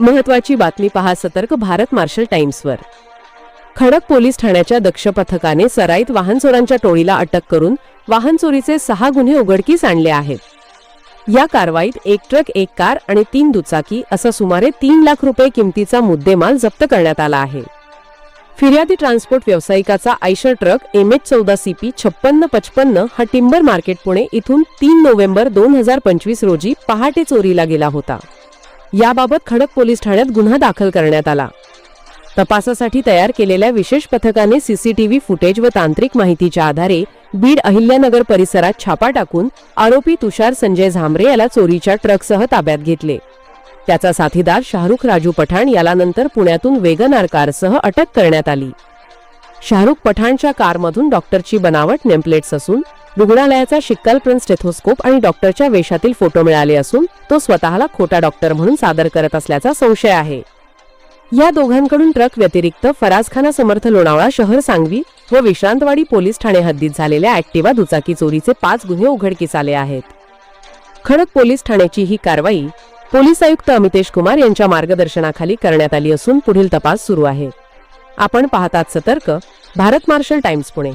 महत्वाची बातमी पहा सतर्क भारत मार्शल टाइम्सवर. खडक पोलीस ठाण्याच्या दक्ष पथकाने सराईत वाहन चोरांच्या टोळीला अटक करून वाहन चोरीचे सहा गुन्हे उघडकीस आणले आहेत. या कारवाईत एक ट्रक एक कार आणि तीन दुचाकी असा सुमारे तीन लाख रुपये किमतीचा मुद्देमाल जप्त करण्यात आला आहे. फिर्यादी ट्रान्सपोर्ट व्यावसायिकाचा आयशर ट्रक एम एच चौदा सी पी छप्पन्न पचपन्न हा टिंबर मार्केट पुणे इथून तीन नोव्हेंबर दोन हजार पंचवीस रोजी पहाटे चोरीला गेला होता. याबाबत खडक पोलीस ठाण्यात गुन्हा दाखल करण्यात आला. तपासासाठी तयार केलेल्या विशेष पथकाने सीसीटीव्ही फुटेज व तांत्रिक माहितीच्या आधारे बीड अहिल्यानगर परिसरात छापा टाकून आरोपी तुषार संजय झांबरे याला चोरीच्या ट्रकसह ताब्यात घेतले. त्याचा साथीदार शाहरुख राजू पठाण याला नंतर पुण्यातून वेगनार कारसह अटक करण्यात आली. शाहरुख पठाणच्या कारमधून डॉक्टरची बनावट नेमप्लेट्स असून रुग्णालयाचा शिक्कालप्रंट स्टेथोस्कोप आणि डॉक्टरच्या वेशातील फोटो मिळाले असून तो स्वतःला खोटा डॉक्टर म्हणून सादर करत असल्याचा संशय आहे. या दोघांकडून ट्रक व्यतिरिक्त फराजखाना समर्थ लोणावळा शहर सांगवी व विश्रांतवाडी पोलीस ठाणे हद्दीत झालेल्या ऍक्टिवा दुचाकी चोरीचे पाच गुन्हे उघडकीस आले आहेत. खडक पोलीस ठाण्याची ही कारवाई पोलीस आयुक्त अमितेश कुमार यांच्या मार्गदर्शनाखाली करण्यात आली असून पुढील तपास सुरू आहे. आपण पाहतात सतर्क भारत मार्शल टाइम्स पुणे.